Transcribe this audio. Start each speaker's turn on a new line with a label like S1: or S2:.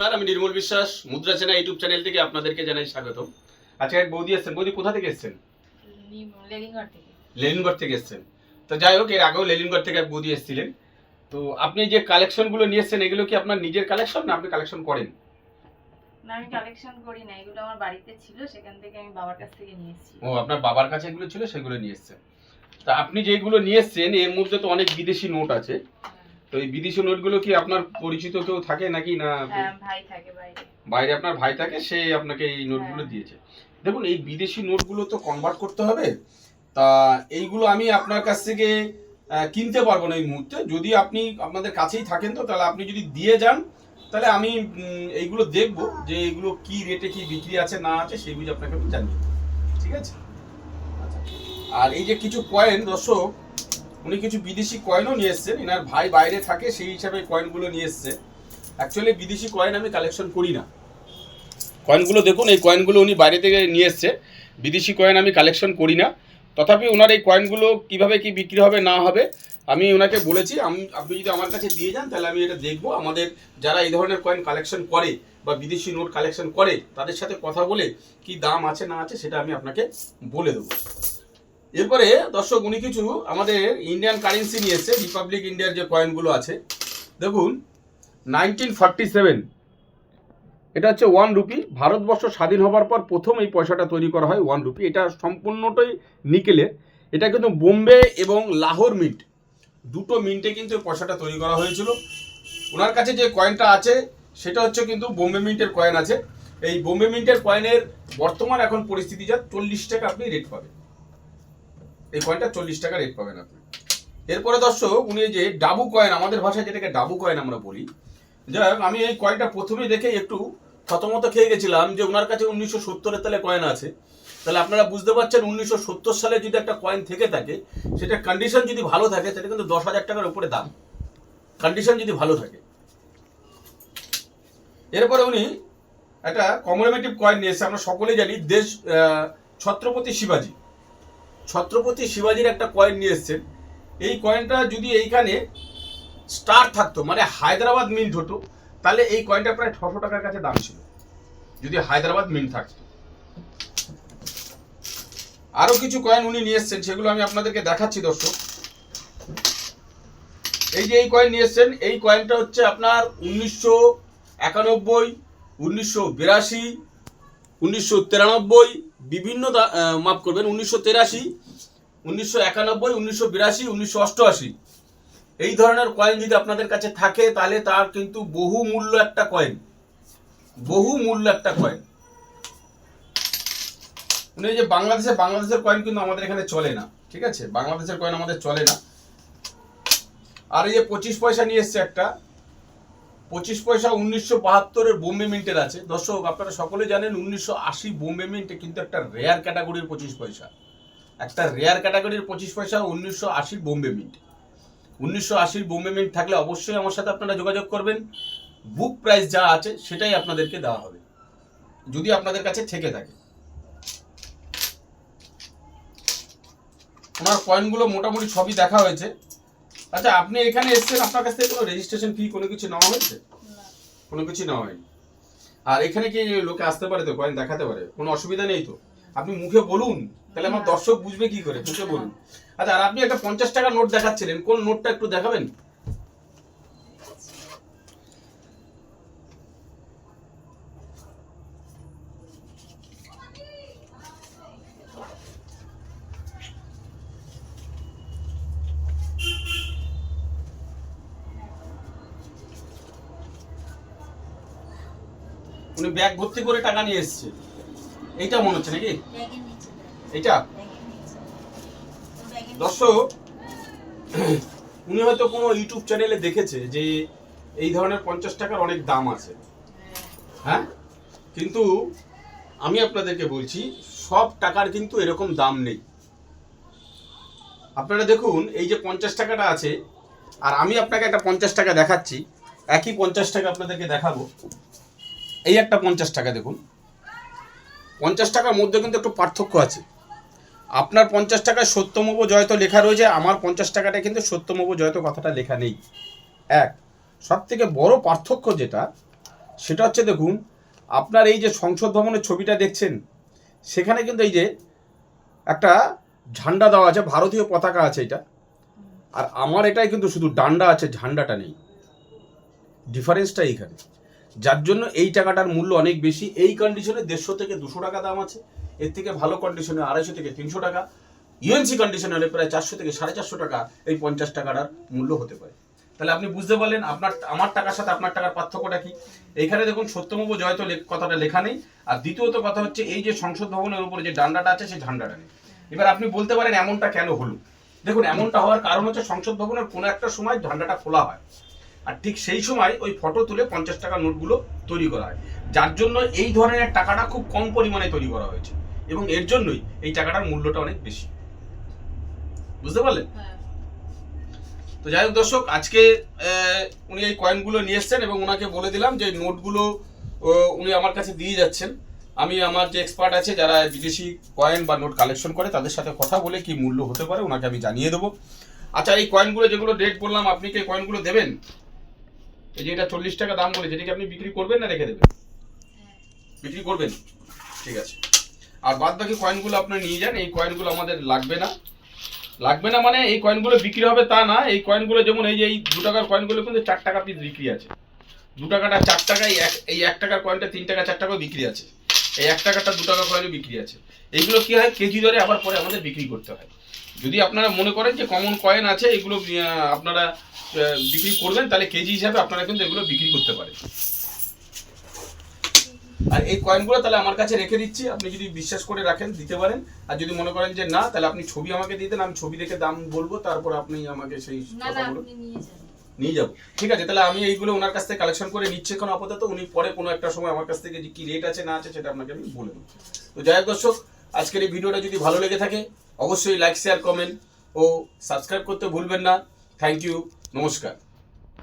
S1: নমস্কার আমি নির্মল বিশ্বাস মুদ্রা চেনা ইউটিউব চ্যানেল থেকে আপনাদেরকে জানাই স্বাগত আচ্ছা এক বৌদি এসছেন। বৌদি কোথা থেকে এসছেন? লেলিনগড় থেকে। এসছেন। তো যাই হোক এর আগেও লেলিনগড় থেকে এক বৌদি এসেছিলেন। তো আপনি যে কালেকশনগুলো নিয়ে এসছেন এগুলো কি আপনার নিজের কালেকশন না আপনি কালেকশন করেন?
S2: না আমি কালেকশন করি না। এগুলো আমার বাড়িতে ছিল সেখান থেকে আমি বাবার কাছ থেকে নিয়েছি
S1: ও আপনার বাবার কাছে এগুলো ছিল সেগুলো নিয়ে এসছেন। তা আপনি যেগুলো নিয়ে এসছেন এর মধ্যে তো অনেক বিদেশি নোট আছে। তো এই বিদেশি নোটগুলো কি আপনার পরিচিত কেউ থাকে নাকি না
S2: হ্যাঁ ভাই থাকে বাইরে
S1: বাইরে আপনার ভাই থাকে সে আপনাকে এই নোটগুলো
S2: হ্যাঁ।
S1: দিয়েছে দেখুন এই বিদেশি নোটগুলো তো কনভার্ট করতে হবে তা এইগুলো আমি আপনার কাছ থেকে কিনতে পারব না এই মুহূর্তে যদি আপনি আপনাদের কাছেই থাকেন তো তাহলে আপনি যদি দিয়ে যান তাহলে আমি এইগুলো দেখব যে এগুলো কি রেটে কি বিক্রি আছে না আছে সেই বুঝে আপনাকে আমি জানিয়ে। ঠিক আছে আচ্ছা। আর এই যে কিছু কয়েন দর্শক উনি কিছু বিদেশি কয়েনও নিয়ে এসছেন। এনার ভাই বাইরে থাকে, সেই হিসাবে কয়েনগুলো নিয়ে এসছে। অ্যাকচুয়ালি বিদেশি কয়েন আমি কালেকশন করি না। কয়েনগুলো দেখুন, এই কয়েনগুলো উনি বাইরে থেকে নিয়ে এসছে। বিদেশি কয়েন আমি কালেকশন করি না। তথাপি ওনার এই কয়েনগুলো কীভাবে কি বিক্রি হবে, না হবে, আমি ওনাকে বলেছি। আমি আপনি যদি আমার কাছে দিয়ে যান, তাহলে আমি এটা দেখব। আমাদের যারা এই ধরনের কয়েন কালেকশন করে বা বিদেশি নোট কালেকশন করে, তাদের সাথে কথা বলে কি দাম আছে, না আছে, সেটা আমি আপনাকে বলে দেবো। এরপরে, দর্শক, উনি কিছু আমাদের ইন্ডিয়ান কারেন্সি নিয়ে এসছে রিপাবলিক ইন্ডিয়ার যে কয়েনগুলো আছে। দেখুন নাইনটিন ফর্টি সেভেন এটা হচ্ছে ওয়ান রুপি ভারতবর্ষ স্বাধীন হবার পর প্রথম এই পয়সাটা তৈরি করা হয় ওয়ান রুপি এটা সম্পূর্ণটাই নিকেলের এটা কিন্তু বোম্বে এবং লাহোর মিন্ট দুটো মিন্টে কিন্তু পয়সাটা তৈরি করা হয়েছিল। ওনার কাছে যে কয়েনটা আছে, সেটা হচ্ছে কিন্তু বোম্বে মিন্টের কয়েন আছে। এই বোম্বে মিন্টের কয়েনের বর্তমান এখন পরিস্থিতি যা, চল্লিশ টাকা আপনি রেট পাবেন। এই কয়েনটা চল্লিশ টাকা রেট পাবেন আপনি। এরপরে দর্শক উনি যে ডাবু কয়েন আমাদের ভাষায় যেটাকে ডাবু কয়েন আমরা বলি যাই হোক, আমি এই কয়েনটা প্রথমেই দেখে একটু থতমত খেয়ে গেছিলাম যে ওনার কাছে উনিশশো সত্তরের তালে কয়েন আছে। তাহলে আপনারা বুঝতে পারছেন উনিশশো সত্তর সালে যদি একটা কয়েন থেকে থাকে সেটা কন্ডিশন যদি ভালো থাকে সেটা কিন্তু দশ হাজার টাকার উপরে দাম। কন্ডিশন যদি ভালো থাকে। এরপরে উনি একটা কমোডেটিভ কয়েন নিয়ে এসেছে আমরা সকলেই জানি দেশ ছত্রপতি শিবাজি। ছত্রপতি শিবাজির একটা কয়েন নিয়ে এসেছেন। এই কয়েনটা যদি এইখানে স্টার থাকতো মানে হায়দ্রাবাদ মিন্ট হতো, তাহলে এই কয়েনটা প্রায় ছশো টাকার কাছে দাম ছিল, যদি হায়দ্রাবাদ মিন্ট থাকতো। আরও কিছু কয়েন উনি নিয়ে এসছেন, সেগুলো আমি আপনাদেরকে দেখাচ্ছি দর্শক। এই যে এই কয়েন নিয়ে এসছেন, এই কয়েনটা হচ্ছে আপনার উনিশশো একানব্বই, উনিশশো বিরাশি উনিশশো তিরানব্বই বিভিন্ন মাফ করবেন, উনিশশো তেরাশি, উনিশশো একানব্বই, উনিশশো বিরাশি, উনিশশো অষ্টআশি। এই ধরনের কয়েন যদি আপনাদের কাছে থাকে, তাহলে তার কিন্তু বহু মূল্য একটা কয়েন বহু মূল্য একটা কয়েন উনি যে বাংলাদেশে, বাংলাদেশের কয়েন কিন্তু আমাদের এখানে চলে না। ঠিক আছে? বাংলাদেশের কয়েন আমাদের চলে না। আর এই যে পঁচিশ পয়সা নিয়ে এসছে একটা পঁচিশ পয়সা উনিশশো বাহাত্তরের বোম্বে মিন্টের আছে। দর্শক, আপনারা সকলে জানেন উনিশশো আশি বোম্বে মিন্টে কিন্তু একটা রেয়ার ক্যাটাগরির পঁচিশ পয়সা। একটা রেয়ার ক্যাটাগরির পঁচিশ পয়সা উনিশশো আশির বোম্বে মিন্ট উনিশশো আশির বোম্বে মিন্ট থাকলে অবশ্যই আমার সাথে আপনারা যোগাযোগ করবেন। বুক প্রাইস যা আছে সেটাই আপনাদেরকে দেওয়া হবে। যদি আপনাদের কাছে থেকে থাকে। ওনার কয়েনগুলো মোটামুটি সবই দেখা হয়েছে। আচ্ছা আপনি এখানে এসেছেন আপনার কাছ থেকে কোনো রেজিস্ট্রেশন ফি কোনো কিছু নেওয়া হয়েছে?
S2: না।
S1: কোনো কিছু নেওয়া হয়নি। আর এখানে কি লোকে আসতে পারে তো কয়েন দেখাতে পারে? কোনো অসুবিধা নেই তো? আপনি মুখে বলুন তাহলে আমার দর্শক বুঝবে কি করে মুখে বলুন। আচ্ছা আর আপনি একটা পঞ্চাশ টাকা নোট দেখাচ্ছিলেন কোন নোটটা একটু দেখাবেন? উনি ব্যাগ ভর্তি করে টাকা নিয়ে এসছে এইটা মনে হচ্ছে নাকি? এইটা? দর্শক, উনি হয়তো কোনো ইউটিউব চ্যানেলে দেখেছে যে এই ধরনের পঞ্চাশ টাকার অনেক দাম আছে। হ্যাঁ? কিন্তু আমি আপনাদেরকে বলছি, সব টাকার কিন্তু এরকম দাম নেই। আপনারা দেখুন, এই যে পঞ্চাশ টাকাটা আছে, আর আমি আপনাকে একটা পঞ্চাশ টাকা দেখাচ্ছি। একই পঞ্চাশ টাকা আপনাদেরকে দেখাবো। এই একটা পঞ্চাশ টাকা দেখুন। পঞ্চাশ টাকার মধ্যে কিন্তু একটু পার্থক্য আছে। আপনার পঞ্চাশ টাকায় সত্যমব জয়ত লেখা রয়েছে, আমার পঞ্চাশ টাকাটা কিন্তু সত্যমব জয়ত কথাটা লেখা নেই। এক সব থেকে বড় পার্থক্য যেটা, সেটা হচ্ছে দেখুন, আপনার এই যে সংসদ ভবনের ছবিটা দেখছেন, সেখানে কিন্তু এই যে একটা ঝান্ডা দেওয়া আছে, ভারতীয় পতাকা আছে এটা। আর আমার এটাই কিন্তু শুধু ডান্ডা আছে, ঝান্ডাটা নেই। ডিফারেন্সটা এইখানে। যার জন্য এই টাকাটার মূল্য অনেক বেশি। এই কন্ডিশনে দেড়শো থেকে দুশো টাকা দাম আছে। এর থেকে ভালো কন্ডিশনে আড়াইশো থেকে তিনশো টাকা। ইউএনসি কন্ডিশনে হলে প্রায় চারশো থেকে সাড়ে চারশো টাকা এই পঞ্চাশ টাকাটার মূল্য হতে পারে। তাহলে আপনি বুঝতে পারলেন আপনার, আমার টাকার সাথে আপনার টাকার পার্থক্যটা কি? এখানে দেখুন সত্যমব জয়তো কথাটা লেখা নেই। আর দ্বিতীয়ত কথা হচ্ছে এই যে সংসদ ভবনের উপরে যে ডান্ডাটা আছে, সেই ঝান্ডাটা নেই। এবার আপনি বলতে পারেন এমনটা কেন হলো? দেখুন, এমনটা হওয়ার কারণ হচ্ছে সংসদ ভবনের কোনো একটা সময় ঝান্ডাটা খোলা হয়। আর ঠিক সেই সময় ওই ফটো তুলে পঞ্চাশ টাকার নোটগুলো তৈরি করা হয়। যার জন্য এই ধরনের টাকাটা খুব কম পরিমাণে তৈরি করা হয়েছে। এবং এর জন্যই এই টাকাটার মূল্যটা অনেক বেশি। বুঝতে পারলেন?
S2: হ্যাঁ।
S1: তো যাই হোক দর্শক আজকে উনি এই কয়েনগুলো নিয়ে এসছেন এবং ওনাকে বলে দিলাম যে নোটগুলো উনি আমার কাছে দিয়ে যাচ্ছেন। আমি আমার যে এক্সপার্ট আছে যারা বিদেশি কয়েন বা নোট কালেকশন করে তাদের সাথে কথা বলে কি মূল্য হতে পারে ওনাকে আমি জানিয়ে দেবো। আচ্ছা এই কয়েনগুলো যেগুলো ডেট বললাম আপনি কি কয়েনগুলো দেবেন? এই যে এটা চল্লিশ টাকা দাম বলেছে এটাকে আপনি বিক্রি করবেন না রেখে দেবেন?
S2: হ্যাঁ।
S1: বিক্রি করবেন? ঠিক আছে। আর বাদ বাকি কয়েনগুলো আপনি নিয়ে যান এই কয়েনগুলো আমাদের লাগবে না। লাগবে না মানে এই কয়েনগুলো বিক্রি হবে তা না এই কয়েনগুলো যেমন এই যে এই দু টাকার কয়েনগুলো কিন্তু চার টাকা পিস বিক্রি আছে। দু টাকাটা চার টাকা এই এক এই এক টাকার কয়েনটা তিন টাকা চার টাকাও বিক্রি আছে। এই এক টাকাটা দু টাকা কয়েনও বিক্রি আছে। এইগুলো কি হয়? কেজি দরে আবার পরে আমাদের বিক্রি করতে হয়। যদি আপনারা মনে করেন যে কমন কয়েন আছে এগুলো আপনারা বিক্রি করবেন তাহলে কেজি হিসাবে আপনারা কিন্তু এগুলো বিক্রি করতে পারেন। আর এই কয়েনগুলো তাহলে আমার কাছে রেখে দিচ্ছি। আপনি যদি বিশ্বাস করে রাখেন দিতে পারেন। আর যদি মনে করেন যে না তাহলে আপনি ছবি আমাকে দিয়ে দেন আমি ছবি দেখে দাম বলব তারপর আপনি আমাকে সেই কথাগুলো
S2: নিয়ে
S1: যাব। ঠিক আছে, তাহলে আমি এইগুলো ওনার কাছ থেকে কালেকশন করে নিচ্ছে কোনো আপাতত। উনি পরে কোনো একটা সময় আমার কাছ থেকে যে কি রেট আছে, না আছে, সেটা আপনাকে আমি বলে দেবো। তো যাই হোক দর্শক, আজকের এই ভিডিওটা যদি ভালো লেগে থাকে, অবশ্যই লাইক শেয়ার কমেন্ট ও সাবস্ক্রাইব করতে ভুলবেন না। থ্যাংক ইউ নমস্কার।